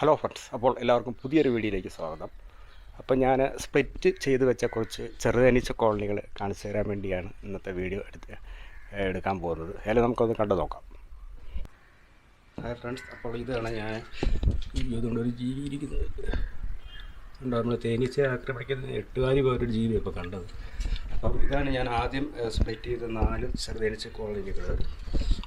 Hello friends അപ്പോൾ എല്ലാവർക്കും പുതിയൊരു വീഡിയോയിലേക്ക് സ്വാഗതം. അപ്പോൾ ഞാൻ സ്പ്ലിറ്റ് ചെയ്ത് വെച്ച കുറച്ച് ചെറുതനിച്ച കോളനികൾ കാണിച്ചു തരാൻ വേണ്ടിയാണ് ഇന്നത്തെ വീഡിയോ എടുത്ത് എടുക്കാൻ പോകുന്നത്. ഏതായാലും നമുക്കൊന്ന് കണ്ടു നോക്കാം. ഹായ് ഫ്രണ്ട്സ് അപ്പോൾ ഇതാണ് ഞാൻ ഇതുകൊണ്ട് ഒരു ജീവി ഇരിക്കുന്നത്. നമ്മൾ തേനീച്ച ആക്രമിക്കുന്ന എട്ടുകാരി പോയൊരു ജീവി ഇപ്പോൾ കണ്ടത്. അപ്പം ഇതാണ് ഞാൻ ആദ്യം സ്പ്ലിറ്റ് ചെയ്ത നാല് സർവേലൻസ് കോളനികൾ.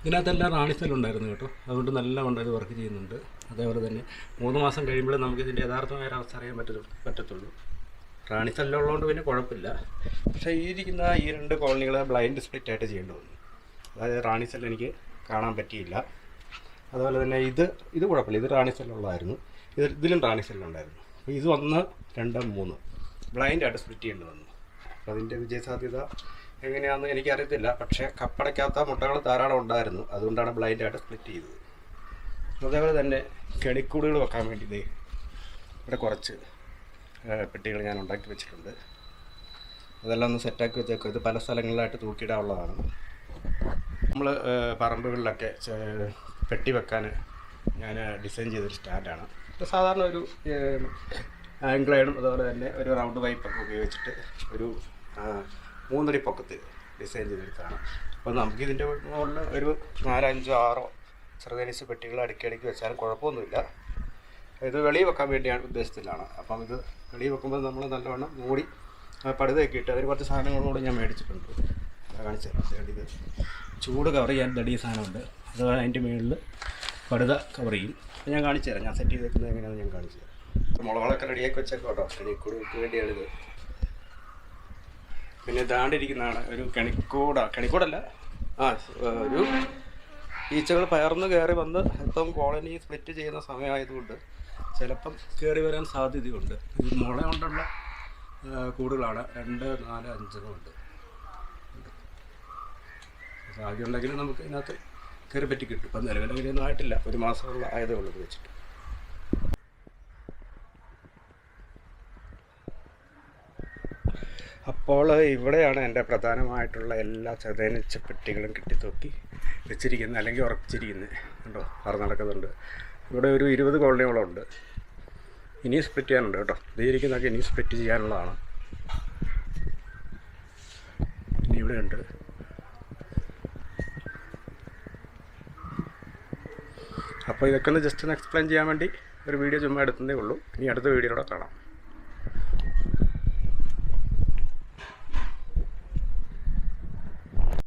ഇതിനകത്തെല്ലാം റാണിസ്ഥലുണ്ടായിരുന്നു കേട്ടോ. അതുകൊണ്ട് നല്ല ഉണ്ടായത് വർക്ക് ചെയ്യുന്നുണ്ട്. അതേപോലെ തന്നെ മൂന്ന് മാസം കഴിയുമ്പോൾ നമുക്ക് ഇതിന്റെ യഥാർത്ഥമായ അവസ്ഥ അറിയാൻ പറ്റത്തു പറ്റത്തുള്ളൂ. റാണിസ്ഥലുള്ളതുകൊണ്ട് പിന്നെ കുഴപ്പമില്ല. പക്ഷേ ഈ ഇരിക്കുന്ന ഈ രണ്ട് കോളനികൾ ബ്ലൈൻഡ് സ്പ്ലിറ്റ് ആയിട്ട് ചെയ്യേണ്ടി വന്നു. അതായത് റാണിസ്ഥൽ എനിക്ക് കാണാൻ പറ്റിയില്ല. അതുപോലെ തന്നെ ഇത് ഇത് കുഴപ്പമില്ല. ഇത് റാണിസ്ഥലുള്ളതായിരുന്നു ഇത് ഇതിലും റാണിസ്ഥലുണ്ടായിരുന്നു അപ്പോൾ ഇത് ഒന്ന് രണ്ട് മൂന്ന്. ബ്ലൈൻഡായിട്ട് സ്പ്ലിറ്റ് ചെയ്യേണ്ടി വന്നു. അപ്പോൾ അതിന്റെ വിജയസാധ്യത എങ്ങനെയാണെന്ന് എനിക്കറിയത്തില്ല. പക്ഷേ കപ്പടയ്ക്കാത്ത മുട്ടകൾ ധാരാളം ഉണ്ടായിരുന്നു. അതുകൊണ്ടാണ് ബ്ലൈൻഡായിട്ട് സ്പ്ലിറ്റ് ചെയ്തത്. അതേപോലെ തന്നെ കെണിക്കൂടുകൾ വെക്കാൻ വേണ്ടി ഇവിടെ കുറച്ച് പെട്ടികൾ ഞാൻ ഉണ്ടാക്കി വെച്ചിട്ടുണ്ട്. അതെല്ലാം ഒന്ന് സെറ്റാക്കി വെച്ചേക്കും. ഇത് പല സ്ഥലങ്ങളിലായിട്ട് തൂക്കിയിടാനുള്ളതാണ് നമ്മൾ പറമ്പുകളിലൊക്കെ പെട്ടി വെക്കാൻ ഞാൻ ഡിസൈൻ ചെയ്തൊരു സ്റ്റാൻഡാണ് സാധാരണ ഒരു ആംഗ്ലൈഡും അതുപോലെ തന്നെ ഒരു റൗണ്ട് വൈപ്പൊക്കെ ഉപയോഗിച്ചിട്ട് ഒരു മൂന്നടി പൊക്കത്തിൽ ഡിസൈൻ ചെയ്തെടുത്താണ് അപ്പോൾ നമുക്ക് ഇതിന്റെ മുകളിൽ ഒരു നാലഞ്ചോ ആറോ ചെറുതേനീസ് പെട്ടികൾ അടുക്കി അടുക്കി വെച്ചാലും കുഴപ്പമൊന്നുമില്ല. ഇത് വെളിയിൽ വെക്കാൻ വേണ്ടിയാണ് ഉദ്ദേശത്തിലാണ്. അപ്പം ഇത് വെളിയിൽ വെക്കുമ്പോൾ നമ്മൾ നല്ലവണ്ണം മൂടി പടുതയൊക്കെ ഇട്ട് അതിന് കുറച്ച് സാധനങ്ങളോട് ഞാൻ മേടിച്ചിട്ടുണ്ട്. കാണിച്ചു തരാം. ഇത് ചൂട് കവർ ചെയ്യാൻ തടിയ സാധനമുണ്ട്. അതുപോലെ അതിന്റെ മുകളിൽ പടുത കവർ ചെയ്യും. ഞാൻ കാണിച്ചു തരാം. ഞാൻ സെറ്റ് ചെയ്ത് വെക്കുന്നത് എങ്ങനെയാണെന്ന് ഞാൻ കാണിച്ചു തരാം. മുളകളൊക്കെ റെഡിയാക്കി വെച്ചേക്കോ കേട്ടോ. കണിക്കൂടുക്ക് വേണ്ടിയാണിത് പിന്നെ ദാണ്ടിരിക്കുന്നതാണ് ഒരു കണിക്കൂട. കണിക്കൂടല്ല. ആ ഒരു ഈച്ചകൾ പയർന്ന് കയറി വന്ന് ഇപ്പം കോളനി സ്പ്ലിറ്റ് ചെയ്യുന്ന സമയമായതുകൊണ്ട് ചിലപ്പം കയറി വരാൻ സാധ്യതയുണ്ട്. ഈ മുള കൊണ്ടുള്ള കൂടുകളാണ്. രണ്ട് നാല് അഞ്ചെണ്ണം ഉണ്ട്. ഭാഗ്യമുണ്ടെങ്കിൽ നമുക്ക് ഇതിനകത്ത് കയറി പറ്റി കിട്ടും. ഇപ്പം അങ്ങനെയൊന്നും ആയിട്ടില്ല. ഒരു മാസമുള്ള ആയതേ ഉള്ളത് വെച്ചിട്ട്. അപ്പോൾ ഇവിടെയാണ് എന്റെ പ്രധാനമായിട്ടുള്ള എല്ലാ ചതനിച്ച പെട്ടികളും കെട്ടിത്തൂക്കി വെച്ചിരിക്കുന്നത് അല്ലെങ്കിൽ ഉറപ്പിച്ചിരിക്കുന്നത്. കണ്ടോ? അത് നടക്കുന്നുണ്ട്. ഇവിടെ ഒരു ഇരുപത് കോളനിയോളം ഉണ്ട് ഇനി സ്പ്ലിറ്റ് ചെയ്യാനുണ്ട് കേട്ടോ. ഇത് ഇനി സ്പ്ലിറ്റ് ചെയ്യാനുള്ളതാണ്. ഇനി ഇവിടെ ഉണ്ട്. അപ്പോൾ ഇതൊക്കെ ഒന്ന് ജസ്റ്റ് ഒന്ന് എക്സ്പ്ലെയിൻ ചെയ്യാൻ വേണ്ടി ഒരു വീഡിയോ ചുമ്മാ എടുത്തതേ ഉള്ളൂ. ഇനി അടുത്ത വീഡിയോയിലൂടെ കാണാം.